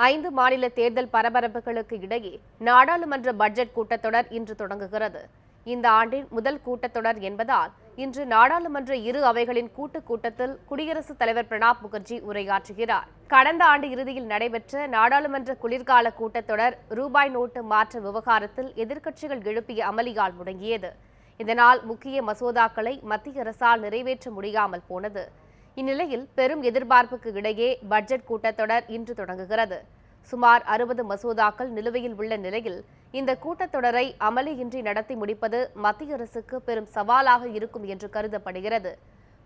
ஐந்து மாநில தேர்தல் பரபரப்புகளுக்கு இடையே நாடாளுமன்ற பட்ஜெட் கூட்டத்தொடர் இன்று தொடங்குகிறது. இந்த ஆண்டின் முதல் கூட்டத்தொடர் என்பதால் இன்று நாடாளுமன்ற இரு அவைகளின் கூட்டுக் கூட்டத்தில் குடியரசுத் தலைவர் பிரணாப் முகர்ஜி உரையாற்றுகிறார். கடந்த ஆண்டு இறுதியில் நடைபெற்ற நாடாளுமன்ற குளிர்கால கூட்டத்தொடர் ரூபாய் நோட்டு மாற்ற விவகாரத்தில் எதிர்க்கட்சிகள் எழுப்பிய அமளியால் முடங்கியது. இதனால் முக்கிய மசோதாக்களை மத்திய அரசால் நிறைவேற்ற முடியாமல் போனது. இந்நிலையில் பெரும் எதிர்பார்ப்புக்கு இடையே பட்ஜெட் கூட்டத்தொடர் இன்று தொடங்குகிறது. சுமார் அறுபது மசோதாக்கள் நிலுவையில் உள்ள நிலையில் இந்த கூட்டத்தொடரை அமளியின்றி நடத்தி முடிப்பது மத்திய அரசுக்கு பெரும் சவாலாக இருக்கும் என்று கருதப்படுகிறது.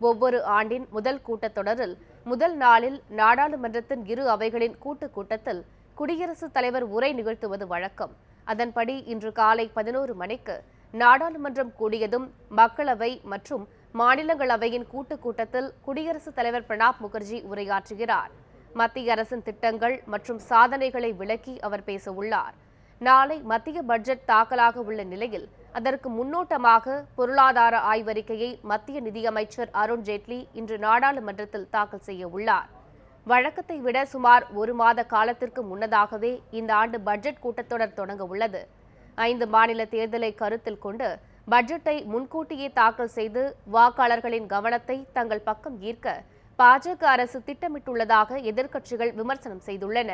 ஒவ்வொரு ஆண்டின் முதல் கூட்டத்தொடரில் முதல் நாளில் நாடாளுமன்றத்தின் இரு அவைகளின் கூட்டுக் கூட்டத்தில் குடியரசுத் தலைவர் உரை நிகழ்த்துவது வழக்கம். அதன்படி இன்று காலை பதினோரு மணிக்கு நாடாளுமன்றம் கூடியதும் மக்களவை மற்றும் மாநிலங்களவையின் கூட்டுக் கூட்டத்தில் குடியரசுத் தலைவர் பிரணாப் முகர்ஜி உரையாற்றுகிறார். மத்திய அரசின் திட்டங்கள் மற்றும் சாதனைகளை விளக்கி அவர் பேச உள்ளார் நாளை மத்திய பட்ஜெட் தாக்கலாக உள்ள நிலையில் அதற்கு முன்னோட்டமாக பொருளாதார ஆய்வறிக்கையை மத்திய நிதியமைச்சர் அருண் ஜேட்லி இன்று நாடாளுமன்றத்தில் தாக்கல் செய்ய உள்ளார். வழக்கத்தை விட சுமார் ஒரு மாத காலத்திற்கு முன்னதாகவே இந்த ஆண்டு பட்ஜெட் கூட்டத்தொடர் தொடங்க உள்ளது. ஐந்து மாநில தேர்தலை கருத்தில் கொண்டு பட்ஜெட்டை முன்கூட்டியே தாக்கல் செய்து வாக்காளர்களின் கவனத்தை தங்கள் பக்கம் ஈர்க்க பாஜக அரசு திட்டமிட்டுள்ளதாக எதிர்க்கட்சிகள் விமர்சனம் செய்துள்ளன.